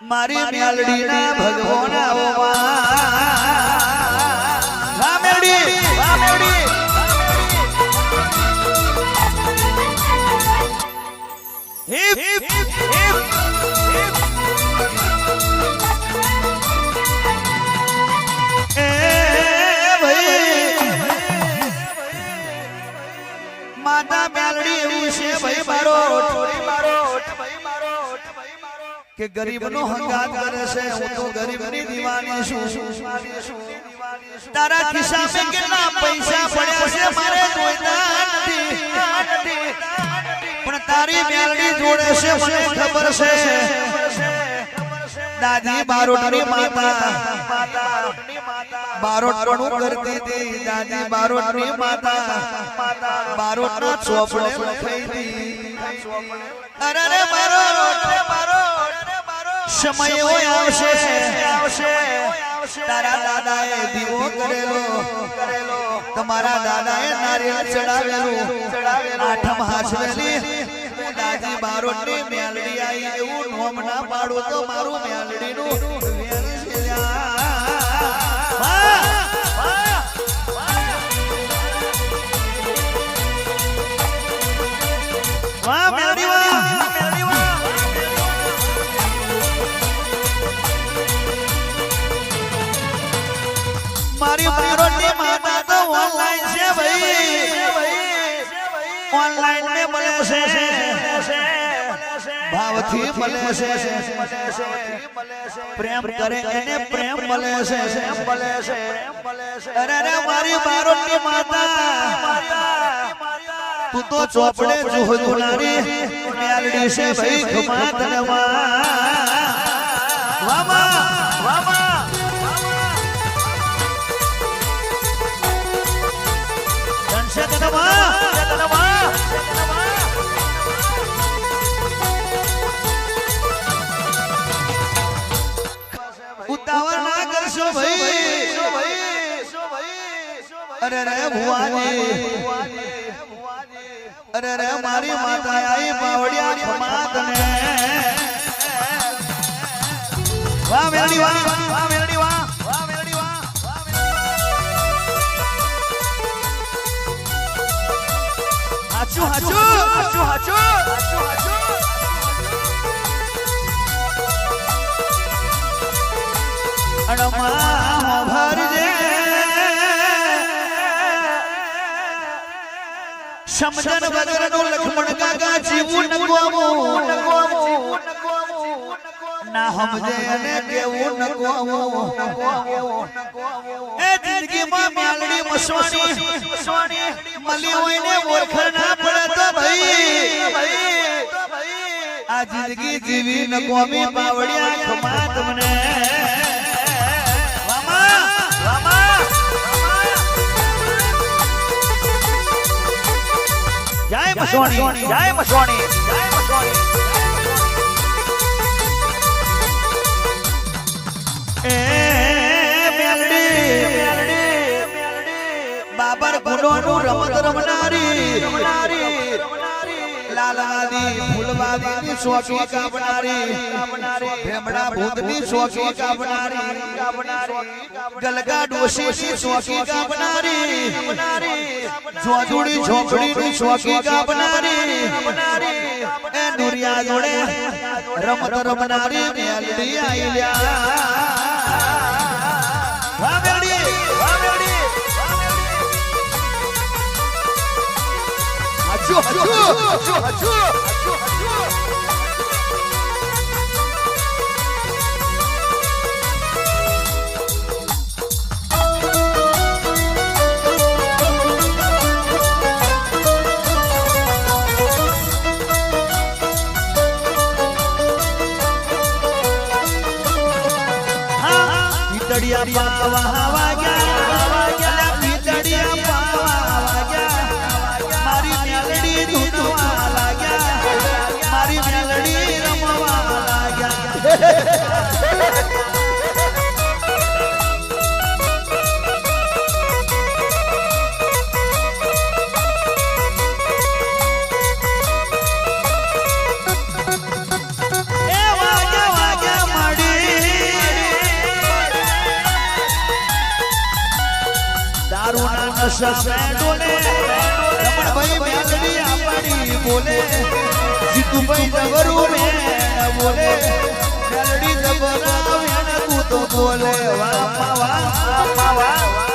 મારી મેલડીના ભગવાના મેલડી. મેલડી. હિપ માતા મેલડી એવું છે ભાઈ મારો. કે ગરીબનો હંગાત કરે છે હું તો ગરીબની દીવાની છું. તારા ખિસ્સામાં કેટલા પૈસા પડ્યા છે? મારે જોઈતા નથી. પણ તારી મેલડી જોડે છે મને ખબર છે. દાદી બારોટની માતા. બારોટનું કરતી હતી. દાદી બારોટની માતા. બારોટનો ચોપડે લખાઈ હતી. અરે રે બારોટ સમય એવો આવશે. તારા દાદાએ દીવો કરેલો. તમારા દાદાએ નારિયેળ ચડાવેલું. આઠમ હાસવેલી દાદી બારોટની મેલડી આઈ એવું નોમ ના પાડો તો મારું મેલડીનું વાહ. મારી બારોટની માતા તો ઓનલાઈન છે ભાઈ. ઓનલાઈન મે મળે છે. ભાવથી મળે છે. પ્રેમ કરે એને પ્રેમ મળે છે. અરે અરે મારી બારોટની માતા. તું તો ચોપડે જોનારી. મેલડી છે ભાઈ. ખમા ધનવા. વામા વામા અરે રે ભુવાજી. અરે રે મારી માતા આઈ પાવડિયા ખમા ને વાહ મેલડી વાહ વાહ મેલડી વાહ. વાહ મેલડી વાહ. વાહ હાચું હાચું. હાચું હાચું હાચું. હાચું અણમાં ભરજે વગર નો લખમણ કાકા જીવું નગોમું. ના સમજે અને કેવું નગોમું. એ જિંદગીમાં માલડી મસવાની. મળી હોય ને ઓળખર ના પડે તો ભાઈ. આ જિંદગી જીવી નગોમી બાવળિયા ખમા તમને. મસવાણી જય મસવાણી જય મસવાણી બાબર ભરવાનું રમત રમનારી. લાલાદી ફૂલવાદીની શોખી કાપનારી, ભેમડા ભૂતની શોખી કાપનારી ગલગા ડોશીની શોખી કાપનારી જોજુડી ઝોપડીની શોખી કાપનારી, એ દુરિયા જોડે રમત રમનારી મેલડી આઈલ્યા હાચુ હાચુ હાચુ હાચુ પીતળિયા પાવા વાગ્યા સામે ડોલે રમણભાઈ મેલડી આપણી બોલે જીતુભાઈ જબરું મેં બોલે મેલડી જબરા વેણ તું તો બોલે વાહ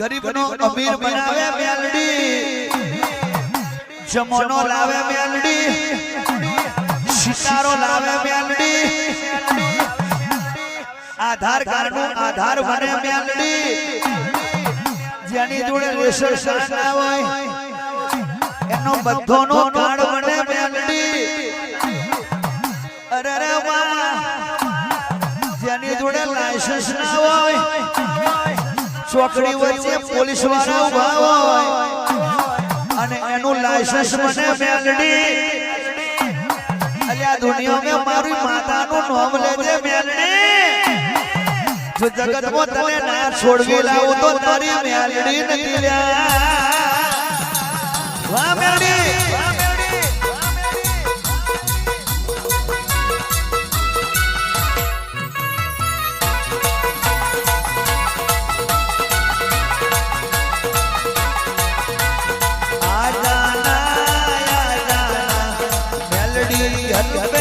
ગરીબનો અમીર બનાવે મેલડી જમોનો લાવે મેલડી સિતારો લાવે મેલડી આધાર કાર્ડનું આધાર બને મેલડી જેની જોડે રેશન ના હોય એનો બધોનો કાર્ડ ચોકડી વચ્ચે પોલીસવાળા ઊભા હોય. અને એનું લાયસન્સ મને મેલડી. અલ્યા દુનિયા મેં મારી માતાનું નામ લેજે મેલડી. જો જગતમાં તને ના છોડવી લાવું તો તારી મેલડી નથી લ્યા. વાહ મેલડી વાહ મેલડી. હરી હરી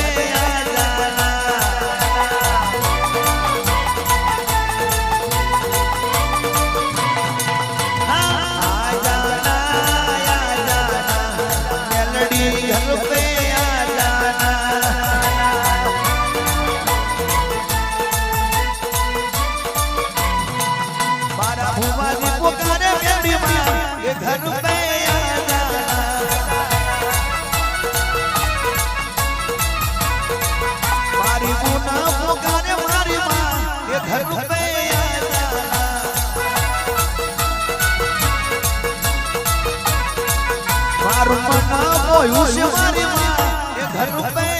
છે મારી માં એ ઘર पे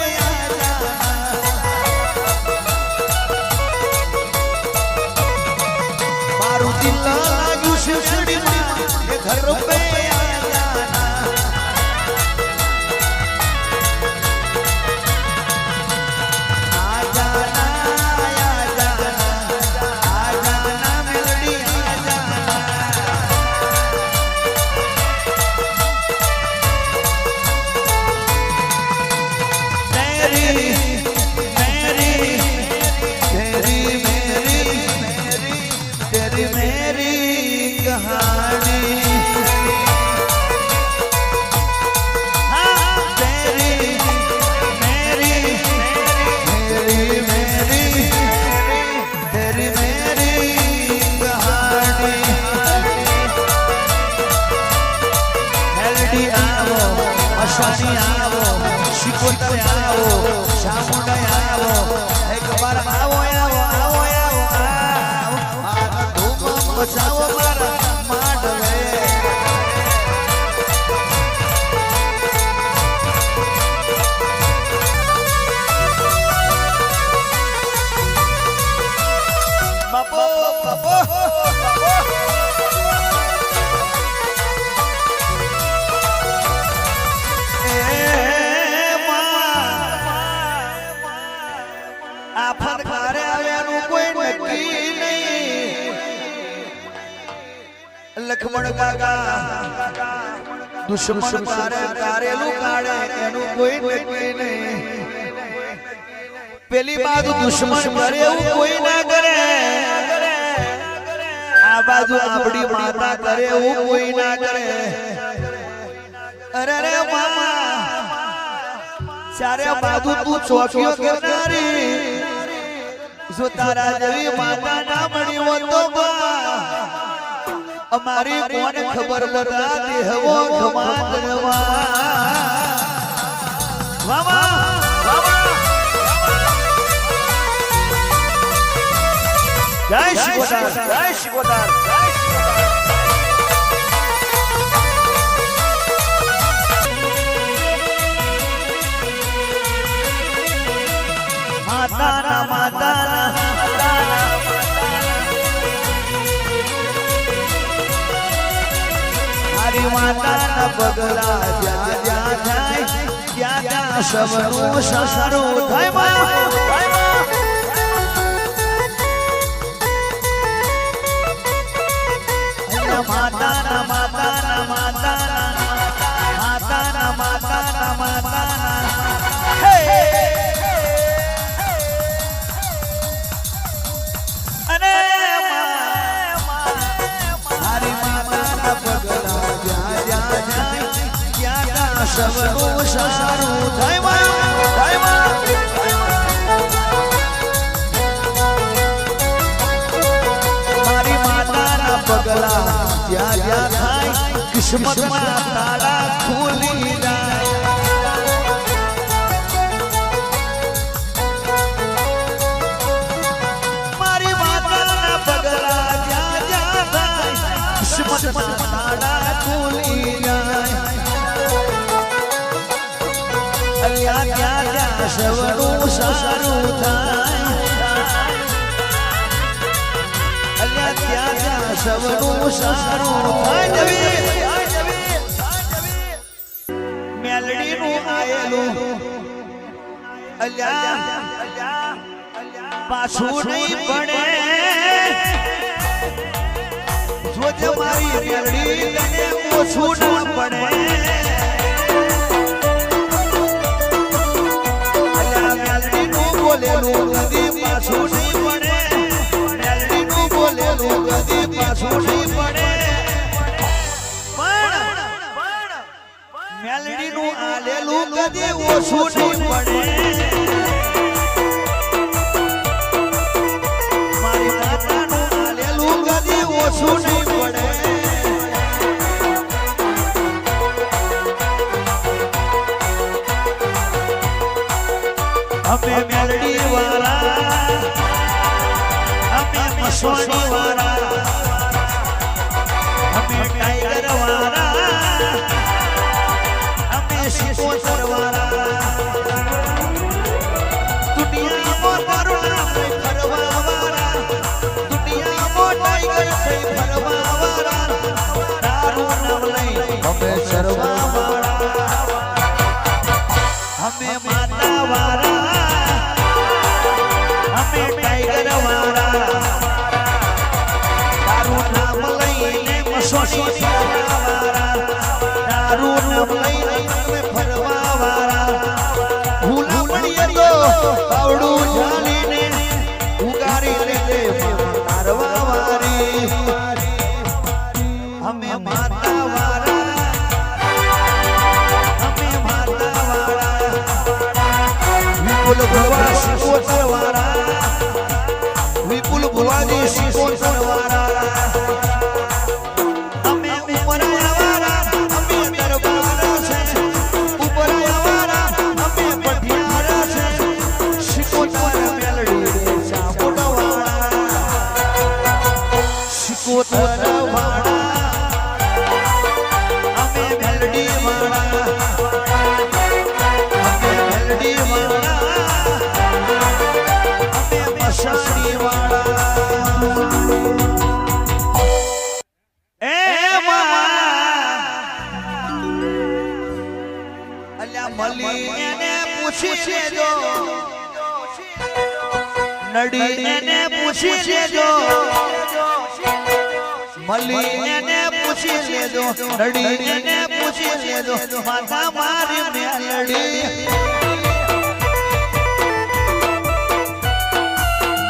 અશ્વાની આવો શિકોતર આવો શામુંડા આવો એકવાર આવો આવો આવો આવો ધૂમ બચાવો મારા દુશ્મન તારે કારેલું કાઢે એનું કોઈ નક્કી નહીં. પેલી બાજુ દુશ્મન કરે, એવું કોઈ ના કરે. આ બાજુ આપડી માતા કરે, એવું કોઈ ના કરે. અરે રે મામા. ચારે બાજુ તું ચોકીઓ કરનારી. જો તારા જેવી માતા ના મળી હોત તો બા. અમારી કોને ખબર લગા દેહવો ખમા કરવા. વાવા વાવા જય શ્રી ગોદાર જય શ્રી ગોતાર માતાના પગલા જ્યાં જ્યાં જાય ત્યાં ત્યાં થાય માતાના કિસ્મતમાં તાળા ખુલી જાય મારી માતાના પગલા જ્યાં સારું થાય. સવનું પાછું નહીં પડે. જોજે ના બોલેલું કદી પાછું નહીં મેલડીનું બોલેલું કદી પાછું નહીં આલેલું કદી ઓછું નહીં પડે. મારી માતાનું આલેલું કદી ઓછું નહીં પડે. અમે મેલડી વાળા અમે મસોડી વાળા. પૂછી લેજો. મલીને પૂછી લેજો. રડીને પૂછી લેજો. માતા મારી મેલડી.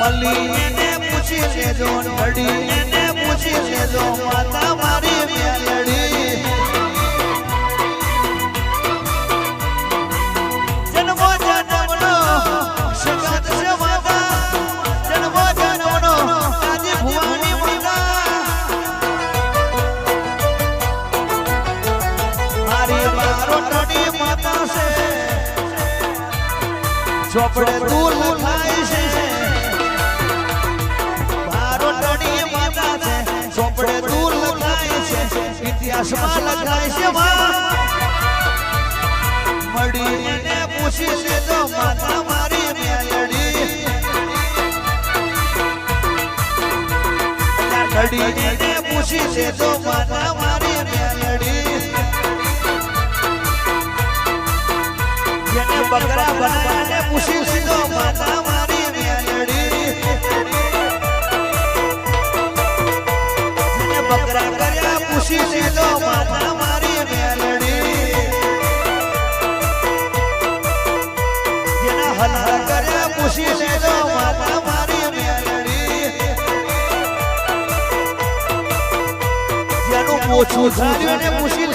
મલીને પૂછી લેજો. રડીને પૂછી લેજો. માતા મારી મેલડી. તું લખાય છે. તો માતા છે. છે. છે પૂછી મારી મેલડી. નડી એને પૂછી જેને બકરા બનાવીને પૂછી બકરા કર્યા પૂછી લીધો, માતા મારી મેલડી. જેના હલહલ કર્યા પૂછી લીધો, માતા મારી મેલડી. જેનું ઓછું થયું ને પૂછી